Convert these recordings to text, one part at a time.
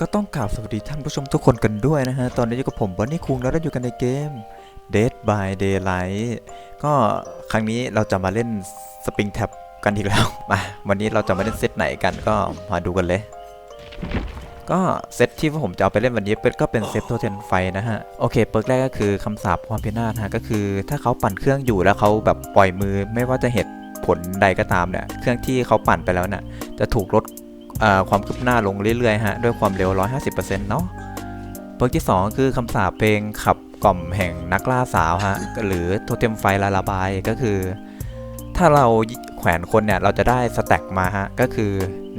ก็ต้องกล่าวสวัสดีท่านผู้ชมทุกคนกันด้วยนะฮะ ตอนนี้อยู่กับผมบอนนี่คุงแล้วเราอยู่กันในเกม Dead by Daylight ก็ครั้งนี้เราจะมาเล่น Spring Tap กันอีกแล้ว มา วันนี้เราจะมาเล่นเซตไหนกันก็มาดูกันเลย ก็เซตที่ผมจะเอาไปเล่นวันนี้เป็นก็เป็นเซตโทเทนไฟนะฮะ โอเค เปิร์กแรกก็คือคำสาปความพินาศฮะ ก็คือถ้าเขาปั่นเครื่องอยู่แล้วเขาแบบปล่อยมือไม่ว่าจะเหตุผลใดก็ตามเนี่ย เครื่องที่เขาปั่นไปแล้วเนี่ยจะถูกลด ความคืบหน้าลงเรื่อยๆฮะด้วยความเร็ว 150%เนาะเปิร์กที่ 2 คือคำสาปเพลงขับกล่อมแห่งนักล่าสาวฮะหรือโทเทมไฟลาลาบายก็คือ ถ้าเราแขวนคนเนี่ยเราจะได้สแต็กมาฮะก็คือ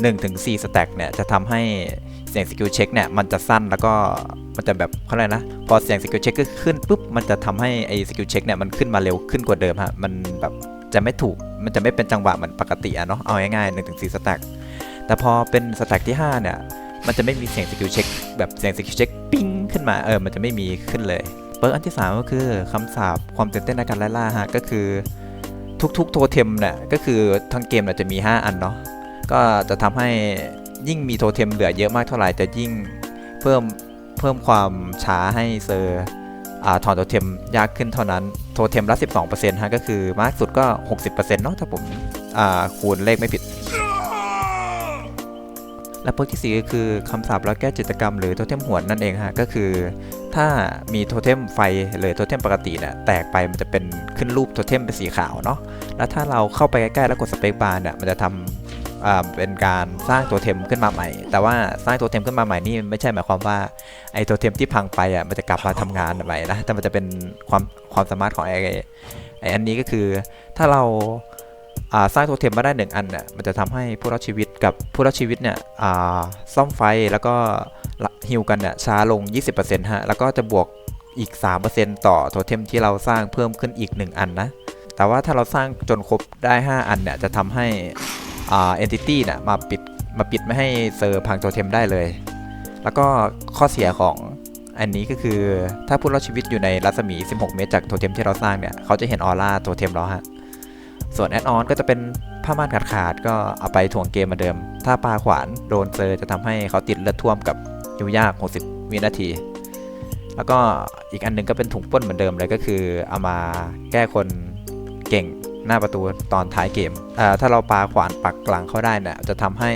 1-4สแต็กเนี่ยจะทำให้เสียงสกิลเช็คเนี่ยมันจะสั้นแล้วก็มันจะแบบเขาเรียกนะ พอเสียงสกิลเช็คก็ขึ้นปุ๊บมันจะทำให้ไอ้สกิลเช็คเนี่ยมันขึ้นมาเร็วขึ้นกว่าเดิมฮะมันแบบจะไม่ถูกมันจะไม่เป็นจังหวะเหมือนปกติอะเนาะเอาง่ายๆ1-4สแต็ก แต่พอเป็นสแต็กที่ 5 เนี่ย มันจะไม่มีเสียงสกิลเช็คแบบเสียงสกิลเช็คปิ้งขึ้นมา เออ มันจะไม่มีขึ้นเลย เปิร์อันที่ 3 ก็คือคำสาปความตื่นเต้นในการไล่ล่าฮะ ก็คือทุกๆโทเทมเนี่ยก็คือทั้งเกมเนี่ยจะมี 5 อันเนาะ ก็จะทำให้ยิ่งมีโทเทมเหลือเยอะมากเท่าไหร่จะยิ่งเพิ่มเพิ่มความช้าให้เซอร์ถอนโทเทมยากขึ้นเท่านั้น โทเทมละ 12%ฮะก็คือมากสุดก็ 60%เนาะถ้าผมอ่าคูณเลขไม่ผิด และเปิร์กที่ 4 ก็คือคำสาปแล้วแก้จิตกรรมหรือโทเทมหวนนั่นเองฮะก็คือ ถ้ามีโทเทมไฟหรือโทเทมปกติเนี่ยแตกไปมันจะเป็นขึ้นรูปโทเทมเป็นสีขาวเนาะแล้วถ้าเราเข้าไปใกล้ๆแล้วกดสเปคบาร์เนี่ยมันจะทำเป็นการสร้างตัวเทมขึ้นมาใหม่ แต่ว่าสร้างตัวเทมขึ้นมาใหม่นี่ไม่ใช่หมายความว่าไอ้ตัวเทมที่พังไปอะมันจะกลับมาทำงานใหม่นะแต่มันจะเป็นความความสามารถของไอ้ไอ้อันนี้ก็คือถ้าเรา สร้างตัวเทมมาได้หนึ่งอันเนี่ยมันจะทำให้ผู้รอดชีวิตกับผู้รอดชีวิตเนี่ยซ่อมไฟแล้วก็ฮิวกันเนี่ยช้าลง 20%ฮะแล้วก็จะบวกอีก 3%ต่อโทเทมที่เราสร้างเพิ่มขึ้นอีก 1 อันนะ แต่ว่าถ้าเราสร้างจนครบได้ 5 อันเนี่ยจะทำให้อ่า entity เนี่ยมาปิดมาปิดไม่ให้เซอร์พังโทเทมได้เลย แล้วก็ข้อเสียของอันนี้ก็คือถ้าผู้รอดชีวิตอยู่ในรัศมี 16 เมตรจากโทเทมที่เราสร้างเนี่ยเขาจะเห็นออร่าโทเทมเราฮะ ส่วนแอดออนก็จะเป็นผ้าม่านขาดขาดก็เอาไปถ่วงเกมเหมาเดิม ถ้าปาขวานโดนเซอร์จะทำให้เขาติดเลือดท่วมกับยิวยาก 60 วินาที แล้วก็อีกอันหนึงก็เป็นถุงป้นเหมือนเดิมเลยก็คือเอามาแก้คนเก่งหน้าประตูตอนท้ายเกมอ่าถ้าเราปาขวานปักหลังเขาได้เนี่ยจะทำให้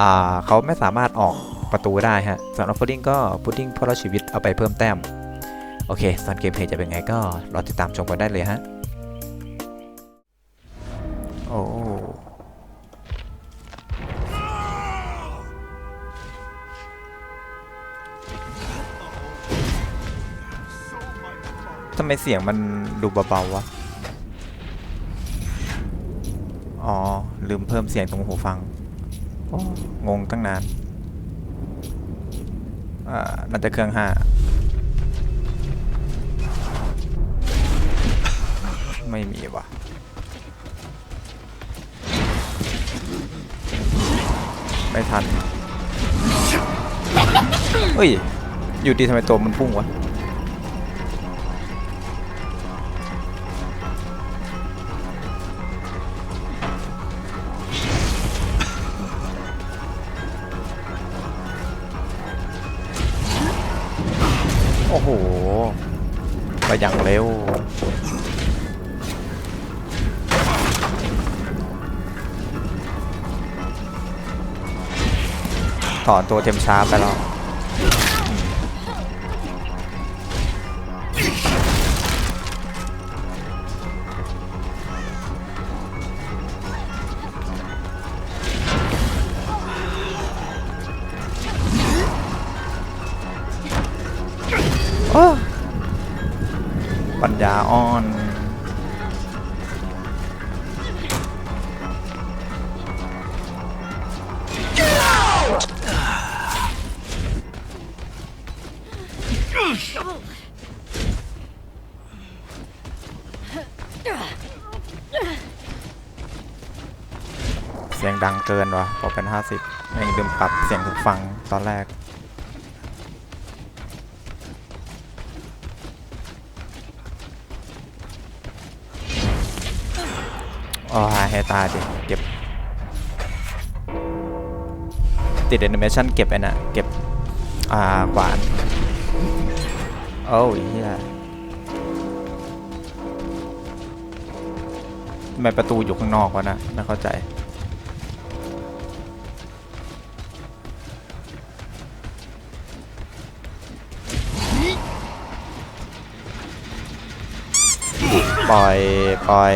อ่าเขาไม่สามารถออกประตูได้ฮะส่วนออฟฟิงก็พุดดิ้งพลชีวิตเอาไปเพิ่มแต้ม โอเคส่วนเกมเพลย์จะเป็นไงก็รอติดตามชมกันได้เลยฮะ ไมเสียงมันดูเบาๆวะ อ๋อ ลืมเพิ่มเสียงตรงหูฟังอ้งงตั้งนานอ่าน่าจะเครื่องห้าไม่มีวะไม่ทัน เฮ้ย อยู่ดีทำไมตัวมันพุ่งวะ ไปอย่างเร็ว ถอนตัวเทมช้าไปแล้ว เสียงดังเกินวะพอเป็น 50ยังลืมปรับเสียงหูฟังตอนแรก อ๋อให้ตาดิ เก็บ ติดแอนิเมชันเก็บไอ้นะเก็บ อ่ากวาน โอ้ยเฮียทำไมประตูอยู่ข้างนอกวะนะไม่เข้าใจปล่อยปล่อย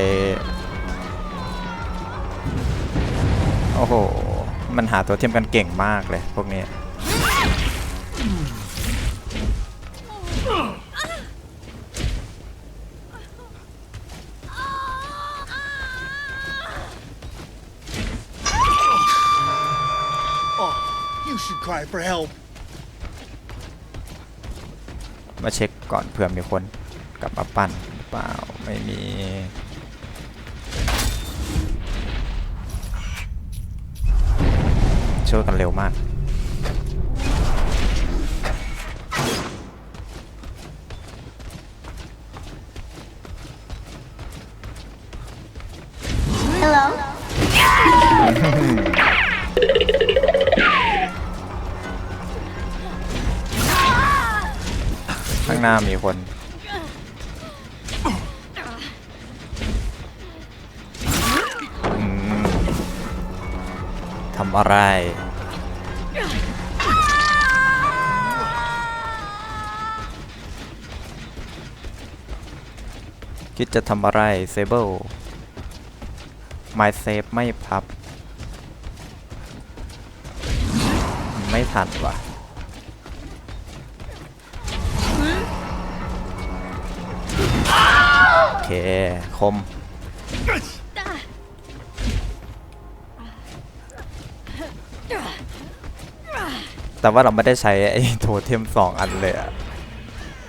โอ้โห มันหาตัวเทียมกันเก่งมากเลย พวกนี้ มาเช็คก่อนเผื่อมีคนกลับมาปั้นหรือเปล่าไม่มีช่วยกันเร็วมาก ข้างหน้ามีคน ทำอะไร คิดจะทำอะไร เซเบิลไมเซฟไม่พับ ไม่ทันว่ะโอเค คม แต่ว่าเราไม่ได้ใช้ไอ้โทเทมสองอันเลยอะ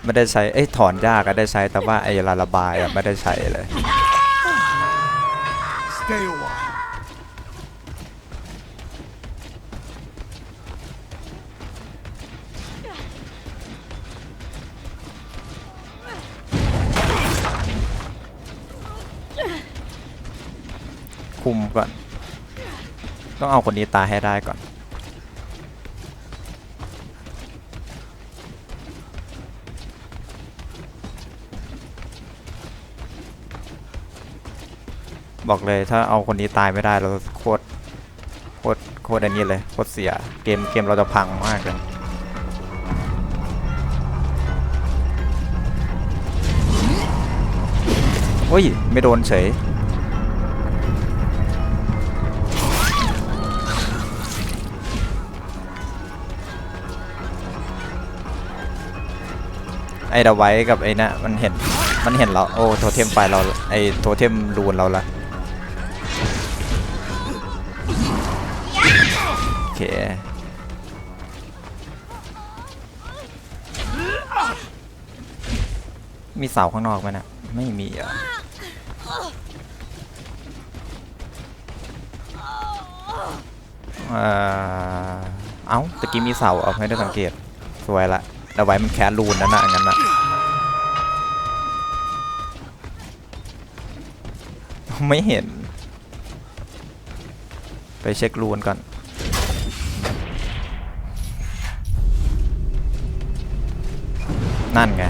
ไม่ได้ใช้เอ้ถอนยากก็ได้ใช้แต่ว่าไอ้ลาระบายอะไม่ได้ใช้เลย คุมก่อน ต้องเอาคนนี้ตายให้ได้ก่อน บอกเลยถ้าเอาคนนี้ตายไม่ได้เราโคตรโคตรโคตรอันนี้เลยโคตรเสียเกมเกมเราจะพังมากเลยโอ้ย ไม่โดนเฉย ไอ้ดาไว้กับไอ้นะมันเห็นมันเห็นเราโอ้โทเทมไฟเราไอ้โทเทมรูนเราละโอเคมีเสาข้างนอกไหมนะไม่มีอะเอ้าตะกี้มีเสาเอาไม่ได้สังเกตสวยละ เอาไว้มันแคสรูนนั่นนะงั้นนะไม่เห็น ไปเช็ครูนก่อนนั่นไง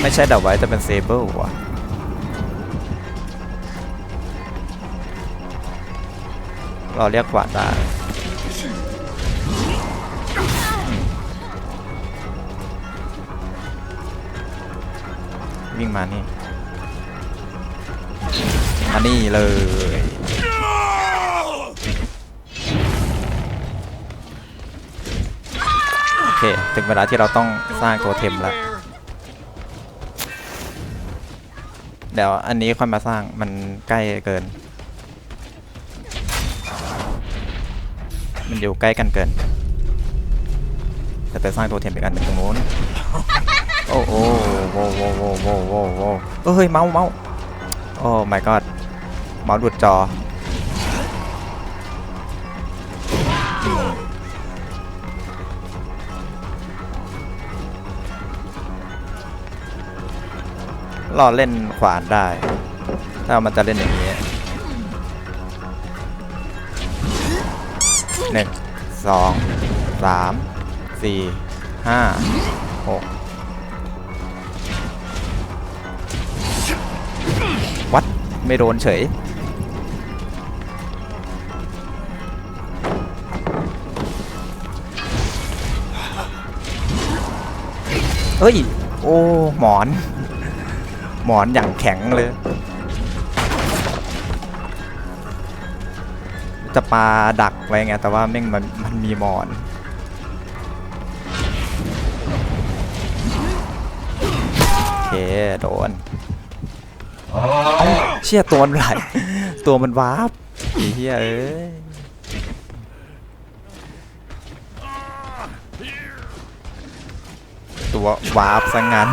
ไม่ใช่ดับไว้แต่เป็นเซเบิลว่ะเราเรียกกวาดได้วิ่งมานี่มานี่เลยโอเค ถึงเวลาที่เราต้องสร้างตัวเทมแล้ว เดี๋ยวอันนี้ค่อยมาสร้างมันใกล้เกิน มันอยู่ใกล้กันเกินจะไปสร้างตัวเทียมอีกอันหนึ่งตรงโน้นโอ้โหโว้โว้โว้โว้โว้โวเฮ้ยเมาส์เมาส์โอ้ my god เมาส์ดูดจอ รอเล่นขวานได้ ถ้ามันจะเล่นอย่างนี้หนึ่งสองสามสี่ห้าหกวัด ไม่โดนเฉยเฮ้ย โอ้ หมอน หมอนอย่างแข็งเลย จะปาดักไว้ไงแต่ว่าแม่งมันมันมีหมอนโอเคโดนเชี่ยตัวมันไหลตัวมันวาร์ปเฮียเอ้ยตัววาร์ปซะงั้น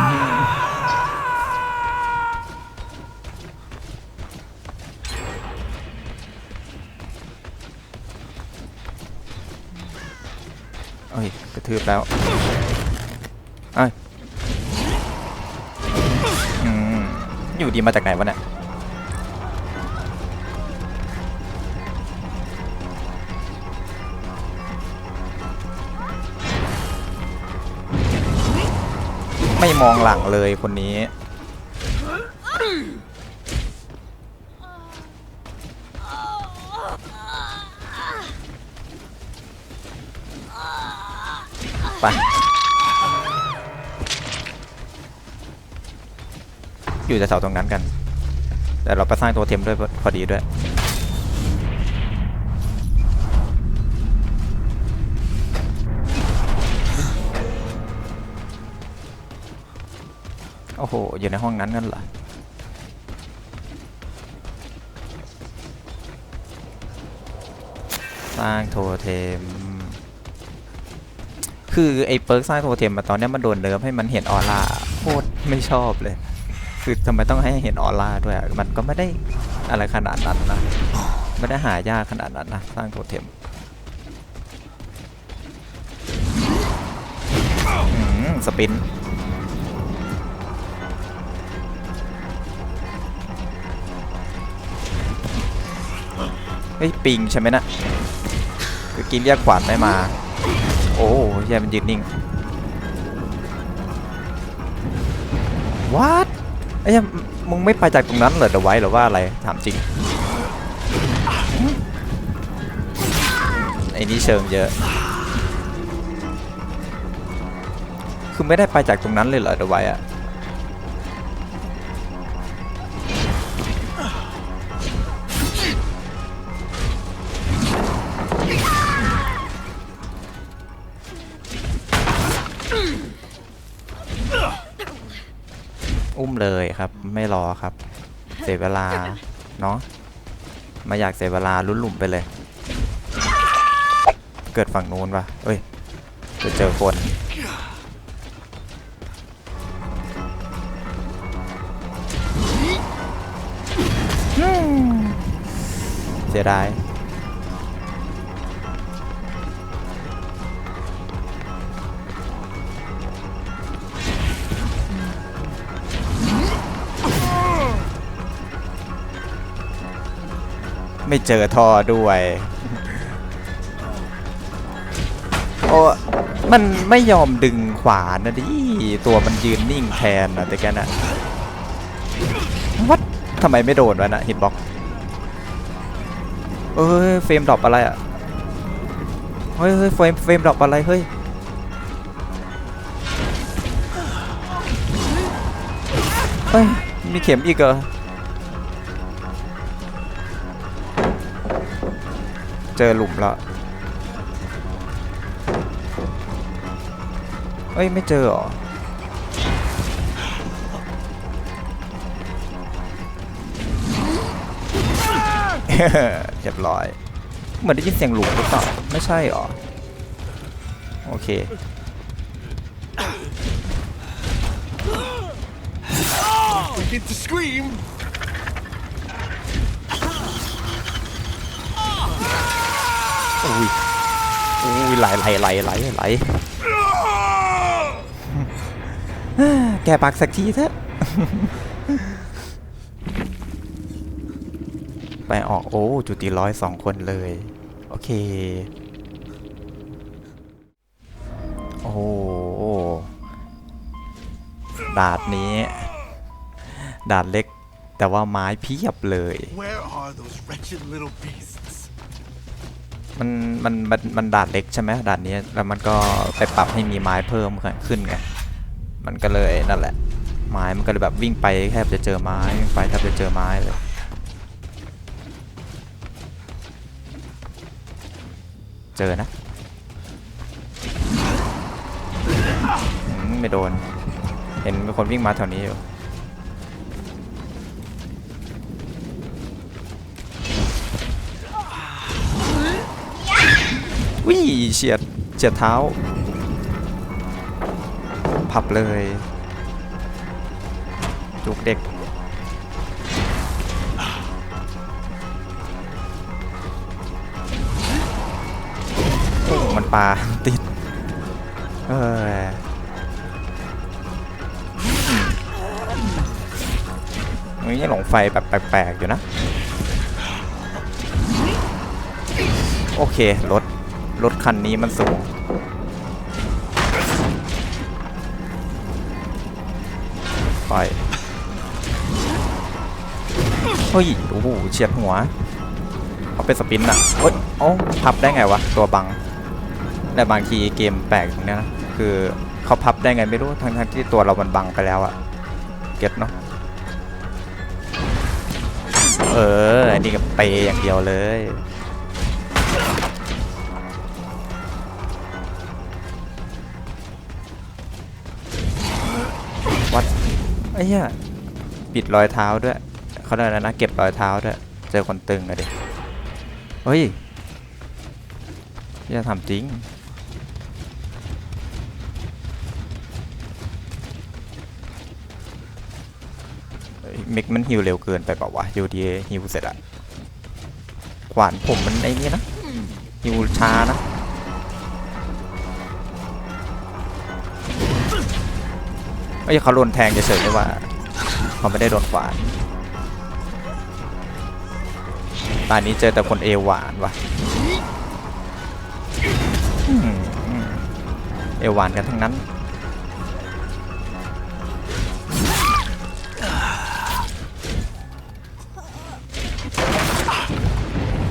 เอ้ยกระทืบแล้วเอ้ยอืมอยู่ดีมาจากไหนวะเนี่ยไม่มองหลังเลยคนนี้ ไป อยู่แต่เสาตรงนั้นกัน แต่เราไปสร้างตัวเทมด้วยพอดีด้วย โอ้โห อยู่ในห้องนั้นกันเหรอสร้างโทเทม คือไอ้เปิร์กสร้างโทเทมมาตอนนี้มันโดนเนิร์ฟให้มันเห็นออร่าโคตรไม่ชอบเลย คือทำไมต้องให้เห็นออร่าด้วยอะมันก็ไม่ได้อะไรขนาดนั้นนะไม่ได้หายากขนาดนั้นนะสร้างโทเทมสปินเฮ้ยปิงใช่ไหมนะเมื่อกี้เรียกขวานไม่มา โอ้ยยมันยืนนิ่งวัดไอ้ยมึงไม่ไปจากตรงนั้นเหรอเดไว้หรือว่าอะไรถามจริงไอ้นี่เชิงเยอะ คือไม่ได้ไปจากตรงนั้นเลยเหรอเดไว้อะ ครับ ไม่รอครับ เสียเวลาเนาะไมาอยากเสียเวลาลุ้นหลุมไปเลย เกิดฝั่งนู้นวะเอ้ยจะเจอคนเสียดาย ไม่เจอท่อด้วย โอ้มันไม่ยอมดึงขวานะดิ ตัวมันยืนนิ่งแทนนะแต่แกน่ะวัดทำไมไม่โดนวะนะฮิตบ็อกเอ้ยเฟรมดรอปอะไรอะ เฮ้ยเฮ้ยเฟรมเฟรมดรอปอะไร เฮ้ยเฮ้ย มีเข็มอีกเหรอ เจอหลุมล้วเอ้ย ไม่เจอเหรอ เรียบร้อย เหมือนได้ยินเสียงหลุมหรือเปล่า ไม่ใช่เหรอ โอเค We get to scream. อุ้ยอ้ยไหลไหลไหลไหลไหลแกปากสักทีเถอะ ไปออกโอ้จุติร้อยสองคนเลย โอเค โอ้ดาดนี้ ดาดเล็กแต่ว่าไม้เพียบเลย มันมันมันมันดาดเล็กใช่ไหมดาดนี้แล้วมันก็ไปปรับให้มีไม้เพิ่มขึ้นไงมันก็เลยนั่นแหละ ไม้มันก็เลยแบบวิ่งไปแทบจะเจอไม้วิ่งไปแทบจะเจอไม้เลยเจอนะไม่โดน เห็นมีคนวิ่งมาแถวนี้อยู่ วิเฉียดเฉียดเท้า พับเลย จุกเด็ก มันปลาติด เออมันยังหลงไฟแบบแปลกๆอยู่นะ โอเค รถ รถคันนี้มันสูง ไป เฮ้ย โอ้โหเฉียดหัวเขาเป็นสปินอะโอ๊ยเอ้าพับได้ไงวะ ตัวบัง แต่บางทีเกมแปลกตรงเนี้ยนะ คือเขาพับได้ไงไม่รู้ ทั้งทที่ตัวเรามันบังไปแล้วอะเก็ตเนาะเออ อันนี้ก็เปย์อย่างเดียวเลย ไอ้เหี้ยปิดรอยเท้าด้วยเขาได้แล้วนะเก็บรอยเท้าด้วยเจอคนตึงอะดิเฮ้ยอย่าทำจริงเฮ้ยมิกมันฮิวเร็วเกินไปเปล่าวะยูดีฮิวเสร็จอะขวานผมมันไอ้นี่นะฮิวช้านะ เอ้ยเขาโดนแทงเฉยๆนี่ว่าเขาไม่ได้โดนขวานตอนนี้เจอแต่คนเอวหวานว่ะเอวหวานกันทั้งนั้น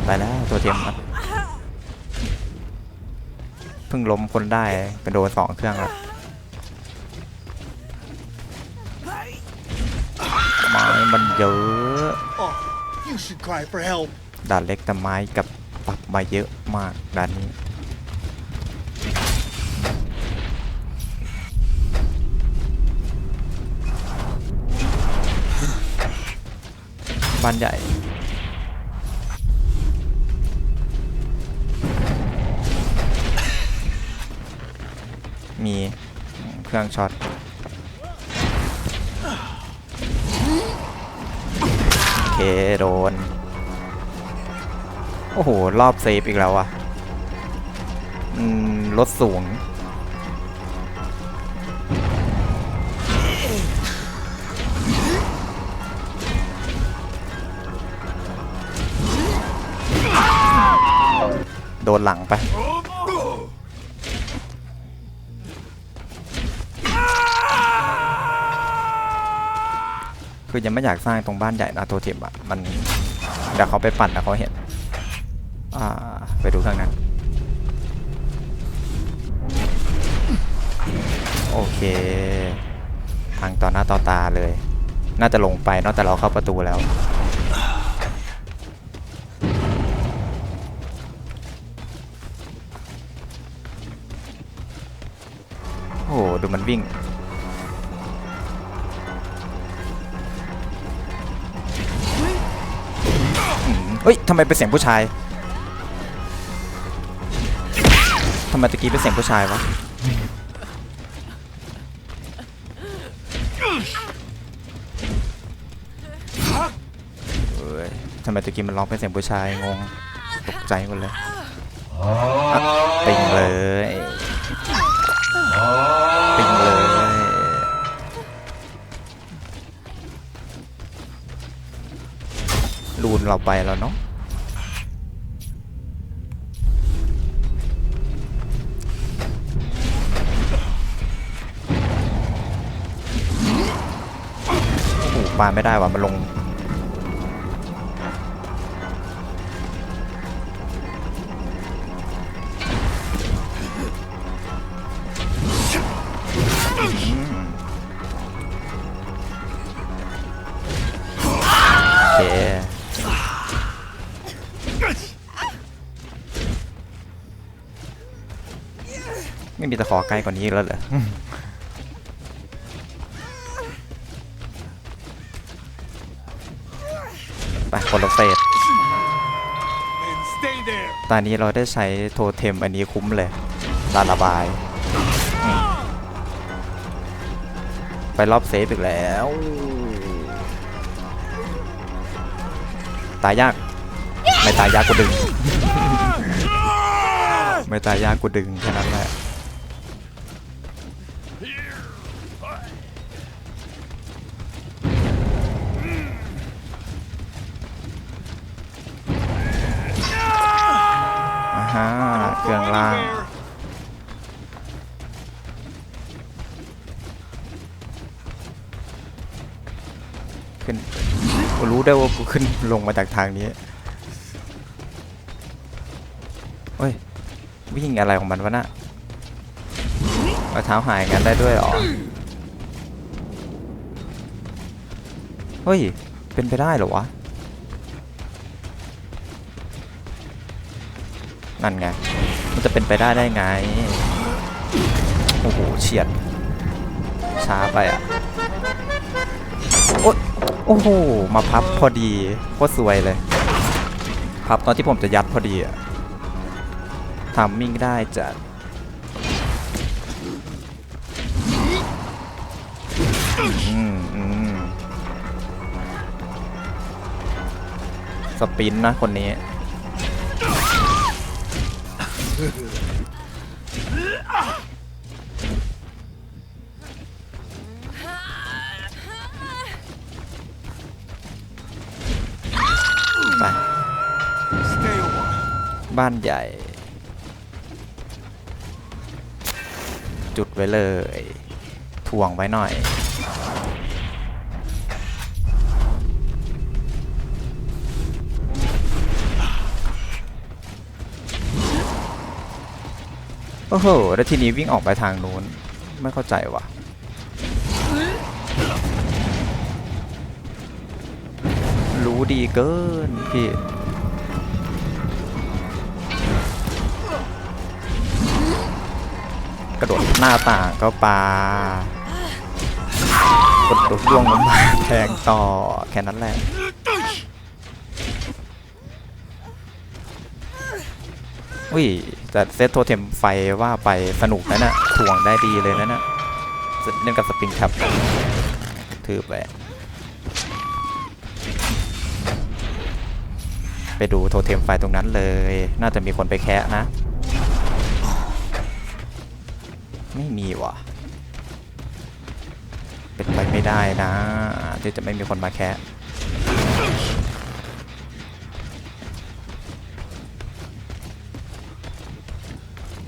ไปแล้วตัวเทียมครับเพิ่งล้มคนได้เป็นโดนสองเครื่องแล้ว เยอะ Oh, you should cry for help. ด่านเล็กแต่ไม้กับปรับมาเยอะมากด่านนี้บ้านใหญ่มีเครื่องช็อต โดน โอ้โห รอบเซฟอีกแล้วอะอืมลดสูง โดนหลังไป คือยังไม่อยากสร้างตรงบ้านใหญ่นะโทเทมอะมันเดี๋ยวเขาไปปั่นแล้วเขาเห็นอ่าไปดูข้างนั้นโอเค ทางต่อหน้าต่อตาเลย น่าจะลงไปนอกแต่เราเข้าประตูแล้วโอ้ดูมันวิ่ง เฮ้ยทำไมเป็นเสียงผู้ชายทำไมตะกี้เป็นเสียงผู้ชายวะเอ้ยทำไมตะกี้มันร้องเป็นเสียงผู้ชายงงตกใจหมดเลยอะปิงเลย เราไปแล้วเนาะโอ้โหปาไม่ได้ว่ะมันลง ขอใกล้กว่านี้แล้วเหรอไปคนละเฟสตอนนี้เราได้ใช้โทเทมอันนี้คุ้มเลยลาระบาย ไปรอบเซฟอีกแล้ว ตายยาก ไม่ตายยากกูดึง ไม่ตายยากกูดึงแค่นั้นแหละ อ่าฮะเครื่องล่างขึ้นกูรู้ได้ว่ากูขึ้นลงมาจากทางนี้เฮ้ย วิ่งอะไรของมันวะน่ะรองเท้าหายกันได้ด้วยเหรอ เฮ้ย เป็นไปได้เหรอวะ นั่นไง มันจะเป็นไปได้ได้ไง โอ้โห เฉียด ช้าไปอะ โอ้โอ้โห มาพับพอดี โคตรสวยเลย พับตอนที่ผมจะยัดพอดีอะทำมิ่งได้จัดสปินนะคนนี้ ไป บ้านใหญ่ จุดไว้เลย ถ่วงไว้หน่อย อ้โห แล้วทีนี้วิ่งออกไปทางนู้น ไม่เข้าใจว่ะ รู้ดีเกินพี่กระโดดหน้าต่างก็ปากดตัวล่วงลงมาแทงต่อแค่นั้นแหละอุ้ย แต่เซตโทเทมไฟว่าไปสนุกนะน่ะถ่วงได้ดีเลยนะน่ะเล่นกับสปริงแท็บถือไป ไปดูโทเทมไฟตรงนั้นเลย น่าจะมีคนไปแคะนะ ไม่มีว่ะ เป็นไปไม่ได้นะ ที่จะไม่มีคนมาแคะ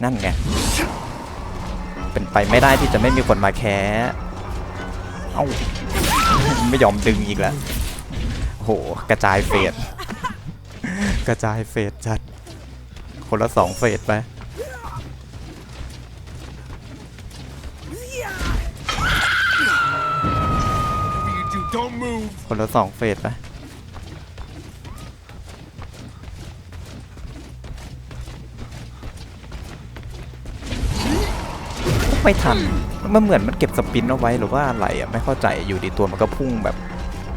นั่นไง เป็นไปไม่ได้ที่จะไม่มีคนมาแคะเอ้า ไม่ยอมดึงอีกแล้วโอ้โห กระจายเฟส กระจายเฟสจัด คนละสองเฟสไปคนละสองเฟสไป ไม่ทัน มันเหมือนมันเก็บสปินเอาไว้หรือว่าอะไรอะไม่เข้าใจอยู่ดีตัวมันก็พุ่งแบบ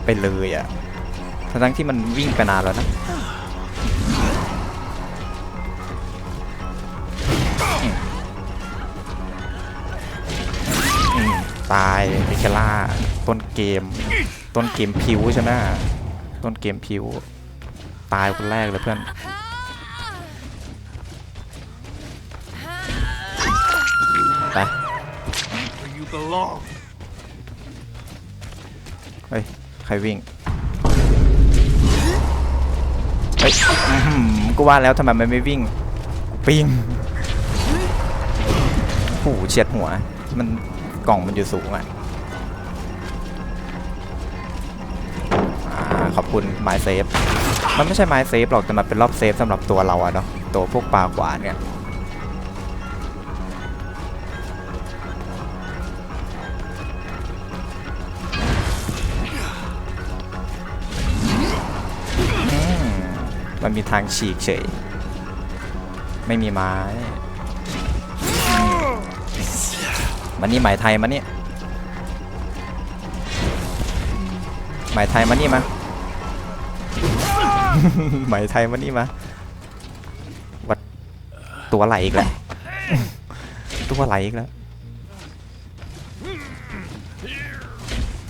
ไปเลยอะทั้งที่มันวิ่งไปนานแล้วนะตายมิเคล่าต้นเกม ต้นเกมพิวใช่ไหมต้นเกมพิว ตายคนแรกเลยเพื่อน you belong. เฮ้ย ใครวิ่ง เฮ้ยอื้อหือกูว่าแล้วทำไมมันไม่วิ่งปิ้งโอ้โหเฉียดหัว มันกล่องมันอยู่สูงอะอ่าขอบคุณไมเซฟ มันไม่ใช่ไม้เซฟหรอกแต่มันเป็นรอบเซฟสำหรับตัวเราอะเนาะ ตัวพวกปลาขวานเนี่ย มันมีทางฉีกเฉย ไม่มีไม้ มันนี่หมายไทยมาเนี่หมายไทยมานี่มาหมายไทยมานี่มาวัดตัวไหลอีกแล้ว ตัวไหลอีกแล้ว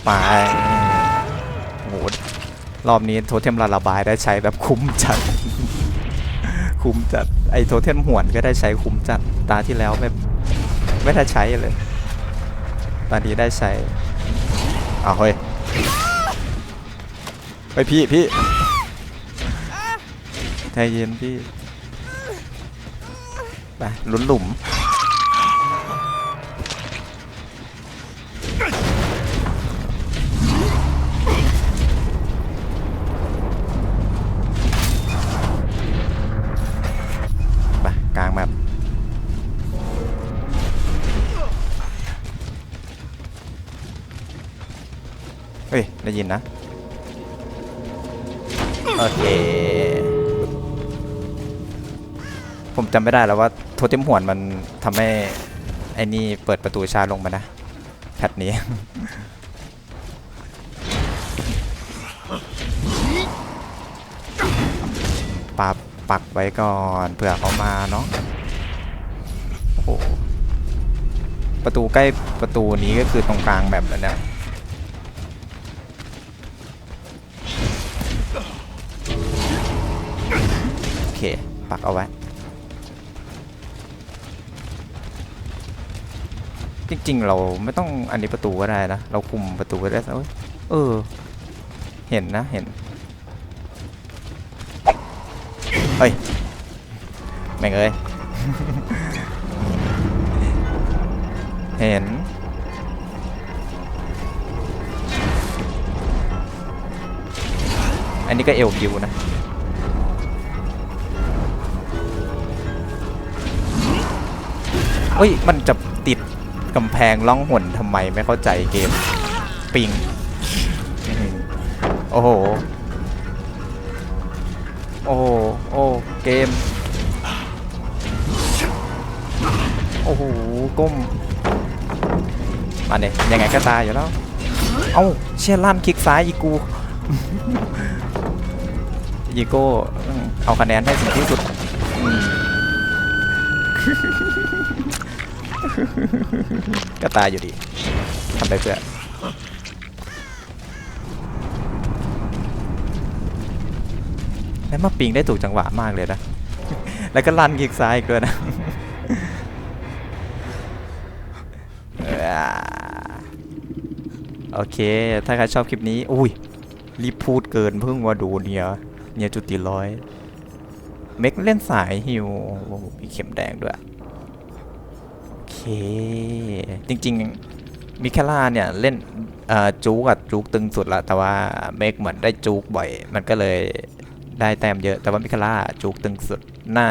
ไป รอบนี้โทเทมละระบายได้ใช้แบบคุ้มจัด คุ้มจัด ไอโทเทมหวนก็ได้ใช้คุ้มจัด ตาที่แล้วแบบไม่ได้ใช้เลย ตอนนี้ได้ใช้อ้าวเฮ้ยเฮ้ยพี่พี่ใจเย็นพี่ ไปลุ้นหลุม เฮ้ย ได้ยินนะ โอเค ผมจำไม่ได้แล้วว่าโทเทมหวนมันทำให้ ไอ้นี่เปิดประตูชาลงมานะ แพทนี้ปับปักไว้ก่อนเผื่อเขามาเนาะโอ้โหประตูใกล้ประตูนี้ก็คือตรงกลางแบบแล้วเนี่ย เคปักเอาไว้ จริงๆ เราไม่ต้องอันนี้ประตูก็ได้นะ เราคุมประตูก็ได้เอ้ยเออเห็นนะเห็นเฮ้ย แม่งเอ้ย เห็นอันนี้ก็เอลบิวนะ เฮ้ย มันจะติดกำแพงล่องหนทำไมไม่เข้าใจเกม ปิง โอ้โห โอ้โห โอ้เกม โอ้โห ก้มมาเนี่ยยังไงก็ตายอยู่แล้ว เอ้า เชี่ยลั่นคลิกซ้ายอีกูอีโก้เอาคะแนนให้ถึงที่สุด ก็ตายอยู่ดีทำไปเพื่อแล้วมาปิงได้ถูกจังหวะมากเลยนะ แล้วก็ลั่นคลิกซ้ายอีกด้วยนะเอ้อโอเค ถ้าใครชอบคลิปนี้ อุ้ย รีบพูดเกินเพิ่งมาดูเนี่ย เนี่ยจุดตีร้อย เม็กเล่นสายฮิวมีเข็มแดงด้วย จริง ๆ มิเคล่าเนี่ย เล่นจูกับจูกตึงสุดละแต่ว่าเมกเหมือนได้จูกบ่อย มันก็เลยได้แต้มเยอะแต่ว่ามิเคล่าจูกตึงสุดน่า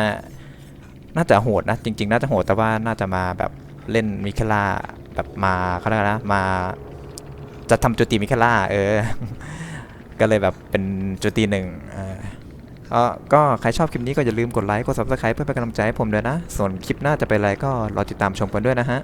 น่าจะโหดนะ จริง ๆ น่าจะโหดแต่ว่าน่าจะมาแบบเล่นมิเคล่าแบบมาเขาเรียกนะมาจะทำจุติมิเคล่าเออ ก็เลยแบบเป็นจุติหนึ่งเออ ก็ก็ใครชอบคลิปนี้ก็อย่าลืมกดไลค์ กด subscribe เพื่อเป็นกำลังใจให้ผมด้วยนะ ส่วนคลิปหน้าจะเป็นอะไรก็รอติดตามชมกันด้วยนะฮะ